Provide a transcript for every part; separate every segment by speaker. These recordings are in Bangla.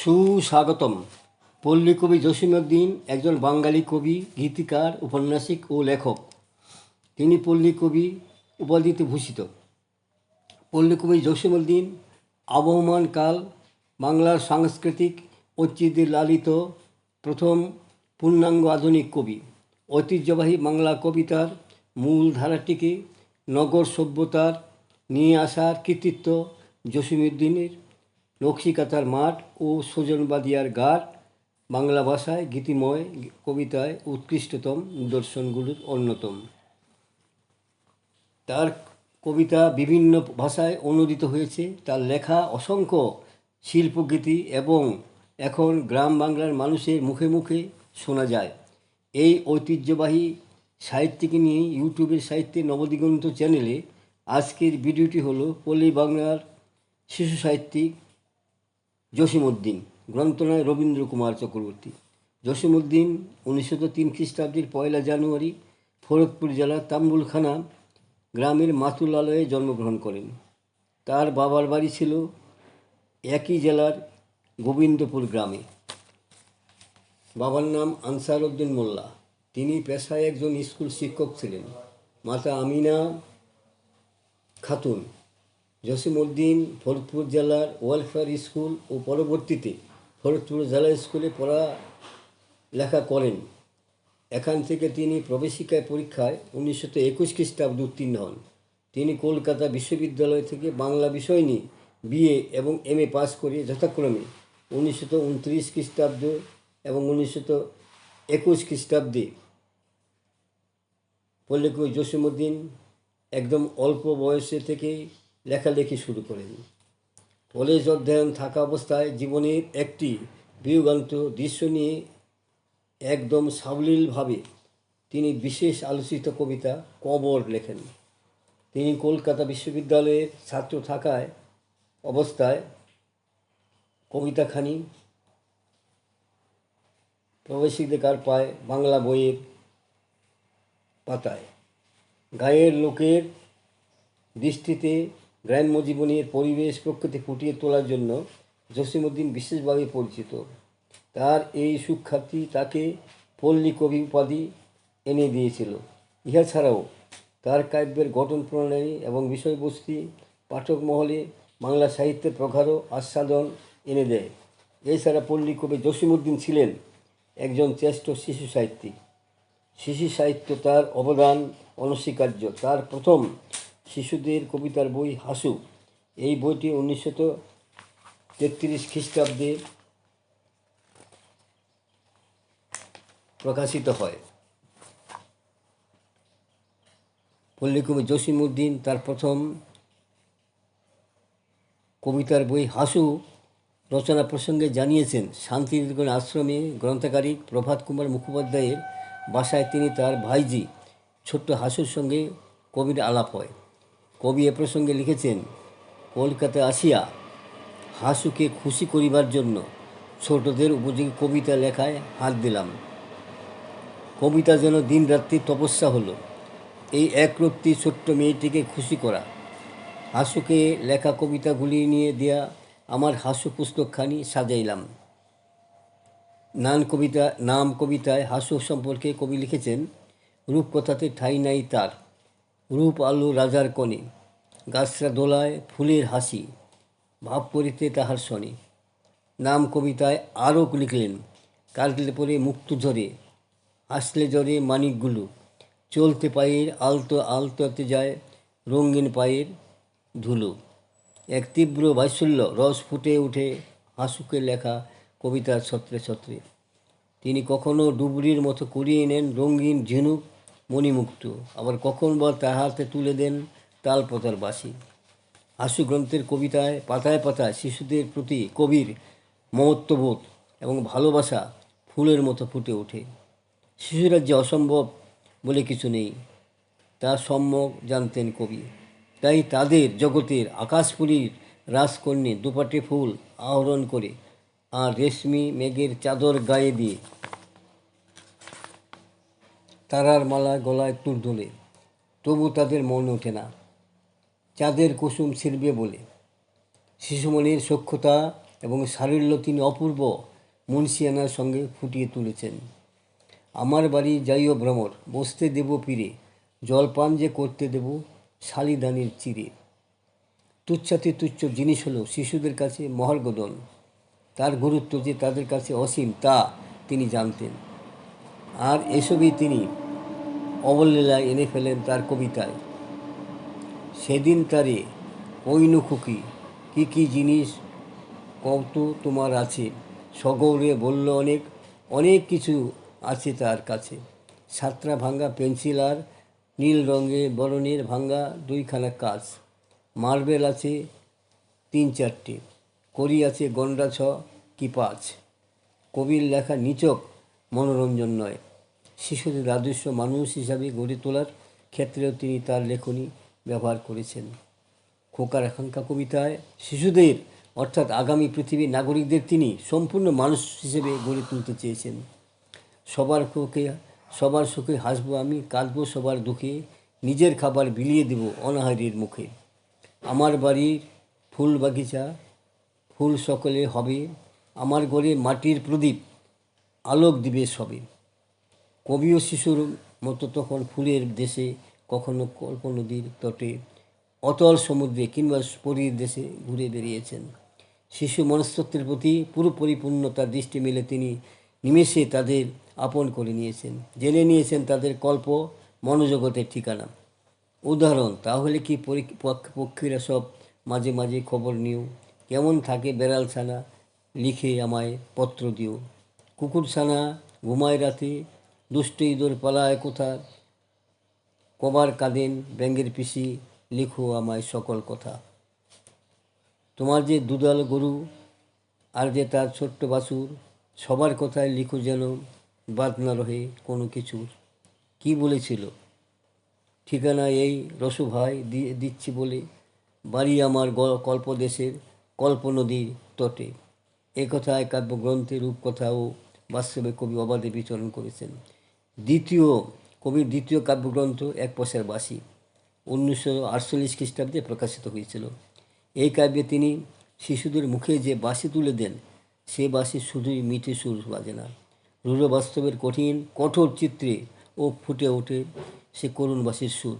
Speaker 1: সুস্বাগতম। পল্লী কবি জসিমউদ্দিন একজন বাঙালি কবি, গীতিকার, উপন্যাসিক ও লেখক। তিনি পল্লী কবি উপাধিতে ভূষিত। পল্লী কবি জসিমউদ্দিন আবহমান কাল, বাংলার সাংস্কৃতিক ঐতিহ্যে লালিত প্রথম পূর্ণাঙ্গ আধুনিক কবি। ঐতিহ্যবাহী বাংলা কবিতার মূল ধারাটিকে নগর সভ্যতার নিয়ে আসার কৃতিত্ব জসিমউদ্দিনের নকশিকাতার মাঠ ও সুজনবাদিয়ার ঘাট, বাংলা ভাষায় গীতিময় কবিতায় উৎকৃষ্টতম নিদর্শনগুলোর অন্যতম। তার কবিতা বিভিন্ন ভাষায় অনুদিত হয়েছে। তার লেখা অসংখ্য শিল্পগীতি এবং এখন গ্রাম বাংলার মানুষের মুখে মুখে শোনা যায়। এই ঐতিহ্যবাহী সাহিত্যকে নিয়ে ইউটিউবের সাহিত্যে নবদিগন্ত চ্যানেলে আজকের ভিডিওটি হলো পল্লী বাংলার শিশু সাহিত্যিক জসিমউদ্দিন গ্রন্থনায় রবীন্দ্র কুমার চক্রবর্তী। জসিমউদ্দিন উনিশশো তিন খ্রিস্টাব্দের পয়লা জানুয়ারি ফরিদপুর জেলার তাম্বুলখানা গ্রামের মাতুলালয়ে জন্মগ্রহণ করেন। তার বাবার বাড়ি ছিল একই জেলার গোবিন্দপুর গ্রামে। বাবার নাম আনসার উদ্দিন মোল্লা। তিনি পেশায় একজন স্কুল শিক্ষক ছিলেন। মাতা আমিনা খাতুন। জসিমউদ্দিন ফরিদপুর জেলার ওয়েলফেয়ার স্কুল ও পরবর্তীতে ফরিদপুর জেলা স্কুলে পড়া লেখা করেন। এখান থেকে তিনি প্রবেশিকায় পরীক্ষায় উনিশশো একুশ খ্রিস্টাব্দে উত্তীর্ণ হন। তিনি কলকাতা বিশ্ববিদ্যালয় থেকে বাংলা বিষয় নিয়ে বিএ এবং এম এ পাস করে যথাক্রমে উনিশশো উনত্রিশ খ্রিস্টাব্দ এবং উনিশশো একুশ খ্রিস্টাব্দে পল্লিকবি জসিমউদ্দিন একদম অল্প বয়সে থেকেই লেখালেখি শুরু করেন। কলেজ অধ্যয়ন থাকা অবস্থায় জীবনের একটি বিয়োগান্ত দৃশ্য নিয়ে একদম সাবলীলভাবে তিনি বিশেষ আলোচিত কবিতা কবর লেখেন। তিনি কলকাতা বিশ্ববিদ্যালয়ের ছাত্র থাকায় অবস্থায় কবিতাখানি প্রবেশিকার পায় বাংলা বইয়ের পাতায়। গায়ের লোকের দৃষ্টিতে গ্রাম্য জীবনের পরিবেশ প্রকৃতি ফুটিয়ে তোলার জন্য জসিমুদ্দিন বিশেষভাবে পরিচিত। তার এই সুখ্যাতি তাকে পল্লী কবি উপাধি এনে দিয়েছিল। ইহা ছাড়াও তার কাব্যের গঠন প্রণালী এবং বিষয়বস্তু পাঠক মহলে বাংলা সাহিত্যের প্রগাঢ় আস্বাদন এনে দেয়। এছাড়া পল্লী কবি জসিমুদ্দিন ছিলেন একজন শ্রেষ্ঠ শিশু সাহিত্যিক। শিশু সাহিত্য তার অবদান অনস্বীকার্য। তার প্রথম শিশুদের কবিতার বই হাসু। এই বইটি উনিশশো তেত্রিশ খ্রিস্টাব্দে প্রকাশিত হয়। পল্লীকবি জসিমউদ্দিন তার প্রথম কবিতার বই হাসু রচনা প্রসঙ্গে জানিয়েছেন, শান্তিনিকেতন আশ্রমে গ্রন্থকারী প্রভাত কুমার মুখোপাধ্যায়ের বাসায় তিনি তার ভাইজি ছোট্ট হাসুর সঙ্গে কবির আলাপ হয়। কবি এ প্রসঙ্গে লিখেছেন, কলকাতা আসিয়া হাসুকে খুশি করিবার জন্য ছোটদের উপযোগী কবিতা লেখায় হাত দিলাম। কবিতা যেন দিনরাত্রি তপস্যা হলো। এই একরত্তি ছোট্ট মেয়েটিকে খুশি করা। হাসুকে লেখা কবিতাগুলি নিয়ে দেয়া আমার হাসু পুস্তকখানি সাজাইলাম। নান কবিতা, নাম কবিতায় হাসু সম্পর্কে কবি লিখেছেন, রূপকথাতে ঠাই নাই তার। রূপ আলো রাজার কনে গাছরা দোলায় ফুলের হাসি, ভাব করিতে তাহার শনি। নাম কবিতায় আরও লিখলেন কাটলে পরে মুক্ত ঝরে, আসলে জ্বরে মানিকগুলো। চলতে পায়ের আলতো আলতোতে যায় রঙিন পায়ের ধুলো। এক তীব্র বাৎসল্য রস ফুটে উঠে হাসুকে লেখা কবিতার ছত্রে ছত্রে। তিনি কখনো ডুবরির মতো কুড়িয়ে নেন রঙিন ঝিনুক মণিমুক্ত। আবার কখন বা তার হাতে তুলে দেন তালপতার বাসি হাসু গ্রন্থের কবিতায় পাতায় পাতায় শিশুদের প্রতি কবির মমত্ববোধ এবং ভালোবাসা ফুলের মতো ফুটে ওঠে। শিশুরা যে অসম্ভব বলে কিছু নেই, তা সম্যক জানতেন কবি। তাই তাদের জগতের আকাশপুরীর রাজকন্যে দুপাটে ফুল আহরণ করে আর রেশমি মেঘের চাদর গায়ে দিয়ে তারার মালা গলায় তুর দোলে তবু তাদের মন ওঠে না। চাঁদের কুসুম ছিড়বে বলে। শিশুমণির সক্ষতা এবং সারল্য তিনি অপূর্ব মুন্সিয়ানার সঙ্গে ফুটিয়ে তুলেছেন। আমার বাড়ি যাইও ভ্রমর, বসতে দেব পীরে, জলপান যে করতে দেব শালিদানির চিরে। তুচ্ছাতি তুচ্ছ জিনিস হলো শিশুদের কাছে মহর্গদন। তার গুরুত্ব যে তাদের কাছে অসীম, তা তিনি জানতেন। আর এসবই তিনি অবলীলায় এনে ফেলেন তার কবিতায়। সেদিন তারে কৈনু খুকি কী কী জিনিস কত তোমার আছে? সগৌরে বলল অনেক অনেক কিছু আছে তার কাছে। সাতটা ভাঙ্গা পেন্সিল আর নীল রঙের বরণের ভাঙ্গা দুইখানা কাজ। মার্বেল আছে তিন চারটে, করি আছে গন্ডা ছ কি পাঁচ। কবির লেখা নিচক মনোরঞ্জন নয়। শিশুদের আদর্শ মানুষ হিসাবে গড়ে তোলার ক্ষেত্রেও তিনি তার লেখনী ব্যবহার করেছেন। খোকার আকাঙ্ক্ষা কবিতায় শিশুদের, অর্থাৎ আগামী পৃথিবীর নাগরিকদের তিনি সম্পূর্ণ মানুষ হিসেবে গড়ে তুলতে চেয়েছেন। সবার সুখে সবার সুখে হাসবো আমি, কাঁদবো সবার দুঃখে, নিজের খাবার বিলিয়ে দেব অনাহারের মুখে। আমার বাড়ির ফুল বাগিচা, ফুল সকলে হবে, আমার ঘরে মাটির প্রদীপ, আলোক দিবে সবে। কবি ও শিশুর মতো তখন ফুলের দেশে কখনো কল্প নদীর তটে, অতল সমুদ্রে কিংবা পরীর দেশে ঘুরে বেরিয়েছেন শিশু মনস্তত্বের প্রতি পুরো পরিপূর্ণতার দৃষ্টি মেলে তিনি নিমেষে তাদের আপন করে নিয়েছেন। জেনে নিয়েছেন তাদের কল্প, মনোজগতের ঠিকানা। উদাহরণ, তাহলে কি পক্ষীরা সব মাঝে মাঝে খবর নিও? কেমন থাকে বেড়াল ছানা? লিখে আমায় পত্র দিও। কুকুর ছানা ঘুমায় রাতে দুষ্ট ইঁদুর পালায় কোথা কবার কাঁদেন ব্যাঙ্গের পিসি, লিখো আমায় সকল কথা। তোমার যে দুধাল গরু আর যে তার ছোট্ট বাছুর, সবার কথায় লিখো যেন, বাদ না রহে কোনো কিছুর। কি বলেছিল? ঠিকানা এই রসু ভাই দিয়ে দিচ্ছি বলে বাড়ি আমার কল্পদেশের কল্প নদীর তটে। এ কথায় কাব্যগ্রন্থে রূপকথা ও বাস্তবে কবি অবাধে বিচরণ করেছেন। দ্বিতীয়, কবির দ্বিতীয় কাব্যগ্রন্থ এক পয়সার বাসি উনিশশো আটচল্লিশ খ্রিস্টাব্দে প্রকাশিত হয়েছিল। এই কাব্যে তিনি শিশুদের মুখে যে বাঁশি তুলে দেন, সে বাঁশি শুধুই মিঠে সুর বাজে না। রূঢ় বাস্তবের কঠিন, কঠোর চিত্রে ও ফুটে ওঠে সে করুণ বাঁশির সুর।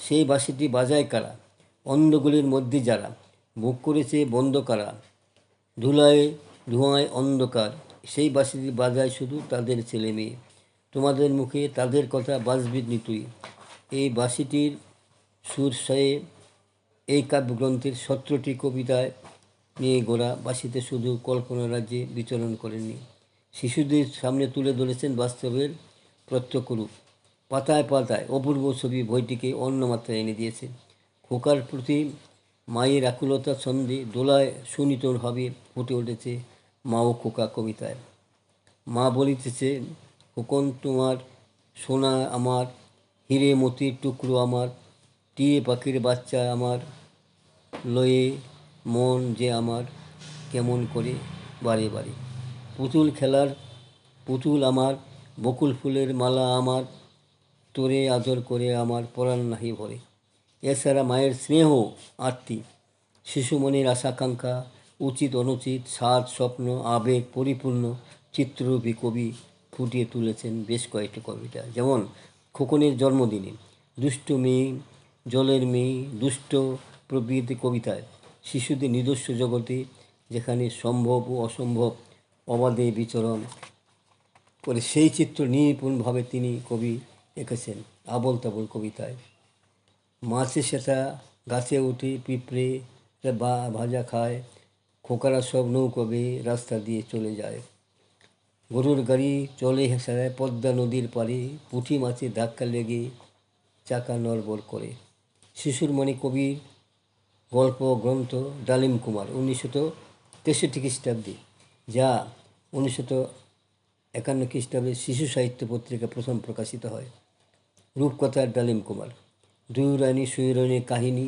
Speaker 1: সেই বাঁশিটি বাজায় কারা? অন্ধগুলির মধ্যে যারা? বুক করেছে বন্ধ কারা? ধুলায় ধোঁয়ায় অন্ধকার। সেই বাঁশিটি বাজায় শুধু তাদের ছেলে মেয়ে তোমাদের মুখে তাদের কথা বাজবি নিতুই। এই বাঁশিটির সুর সয়ে এই কাব্যগ্রন্থের সত্রটি কবিতায় নিয়ে গোড়া বাসিতে শুধু কল্পনা রাজ্যে বিচরণ করেননি শিশুদের সামনে তুলে ধরেছেন বাস্তবের প্রত্যক্ষ রূপ পাতায় পাতায় অপূর্ব ছবি বইটিকে অন্য মাত্রায় এনে দিয়েছে। খোকার প্রতি মায়ের আকুলতা ছন্দে দোলায় সুনিতভাবে ফুটে উঠেছে মা ও খোকা কবিতায়। মা বলিতেছে খোকন তোমার, সোনা আমার, হিরে মতির টুকরো আমার, টিয়ে পাখির বাচ্চা আমার, লয়ে মন যে আমার, কেমন করে বারে বারে। পুতুল খেলার পুতুল আমার, বকুল ফুলের মালা আমার, তোরে আদর করে আমার পরাণ নাহি ভরে। এছাড়া মায়ের স্নেহ, আরতি শিশু মনের আশাকাঙ্ক্ষা উচিত অনুচিত স্বাদ স্বপ্ন আবেগ পরিপূর্ণ, চিত্ররূপী কবি ফুটিয়ে তুলেছেন বেশ কয়েকটি কবিতা। যেমন, খোকনের জন্মদিনে, দুষ্ট মেয়ে, জলের মেয়ে, দুষ্ট প্রভৃতি কবিতায়, শিশুদের নিজস্ব জগতে যেখানে সম্ভব ও অসম্ভব অবাধে বিচরণ করে সেই চিত্র নিপুণভাবে তিনি কবি এঁকেছেন আবল তাবল কবিতায়। মাছে সেটা গাছে উঠে পিঁপড়ে বা ভাজা খায়, খোকারা সব নৌকবে রাস্তা দিয়ে চলে যায়। গরুর গাড়ি চলে হেসায় পদ্মা নদীর পাড়ে পুঁটি মাছে ধাক্কা লেগে চাকা নড়বড় করে। শিশুর মনে কবির গল্প, গ্রন্থ, ডালিম কুমার উনিশশো তেষট্টি খ্রিস্টাব্দে, যা উনিশশো একান্ন খ্রিস্টাব্দে শিশু সাহিত্য পত্রিকা প্রথম প্রকাশিত হয়। রূপকথার ডালিম কুমার দুই রানী সুইরানীর কাহিনী,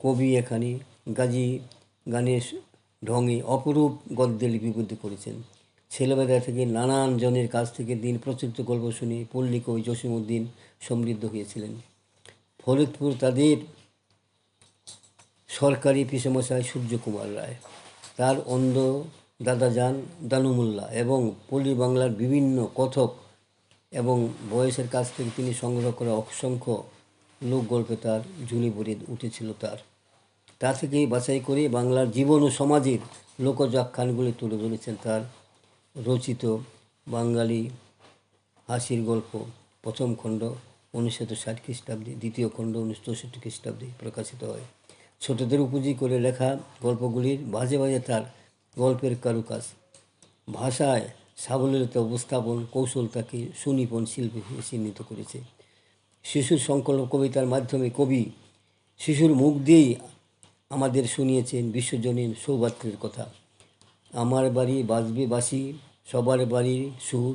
Speaker 1: কবি এখানে গাজী গানের ঢঙে অপরূপ গদ্যে লিপিবদ্ধ করেছেন। ছেলেবেলা থেকে নানান জনের কাছ থেকে দিন প্রচলিত গল্প শুনে পল্লী কবি জসিমউদ্দিন সমৃদ্ধ হয়েছিলেন। ফরিদপুর তাদের সরকারি পিসেমশাই সূর্যকুমার রায়, তার অন্ধ দাদা যান দানুমুল্লা এবং পল্লী বাংলার বিভিন্ন কথক এবং বয়সের কাছ থেকে তিনি সংগ্রহ করা অসংখ্য লোকগল্পে তার ঝুলি ভরে উঠেছিল তার। তা থেকেই বাছাই করে বাংলার জীবন ও সমাজের লোকজ আখ্যানগুলি তুলে ধরেছেন তার রচিত বাঙালি হাসির গল্প। প্রথম খণ্ড উনিশশো ষাট খ্রিস্টাব্দে, দ্বিতীয় খণ্ড উনিশশো চৌষট্টি খ্রিস্টাব্দে প্রকাশিত হয়। ছোটদের উপযোগী করে লেখা গল্পগুলির মাঝে মাঝে তার গল্পের কারুকাজ। ভাষায় সাবলীলতা উপস্থাপন, কৌশল তাকে সুনিপন শিল্পী চিহ্নিত করেছে। শিশুর সংকলন কবিতার মাধ্যমে কবি শিশুর মুখ দিয়েই আমাদের শুনিয়েছেন বিশ্বজনীন সৌভাত্রের কথা। আমার বাড়ি বাজবে বাসি সবার বাড়ির সুর,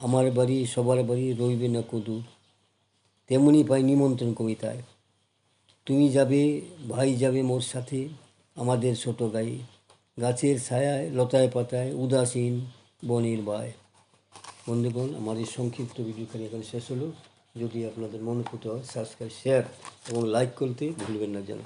Speaker 1: আমার বাড়ি সবার বাড়ি রইবে না কদূর। তেমনি পাই নিমন্ত্রণ কবিতায়, তুমি যাবে, ভাই যাবে মোর সাথে, আমাদের ছোট গায়ে। গাছের ছায়ায়, লতায় পাতায়, উদাসীন বনের বায়। বন্ধুগণ এই সংক্ষিপ্ত ভিডিওখানি এখানে শেষ হলো। যদি আপনাদের মনে হয় সাবস্ক্রাইব শেয়ার এবং লাইক করতে ভুলবেন না যেন।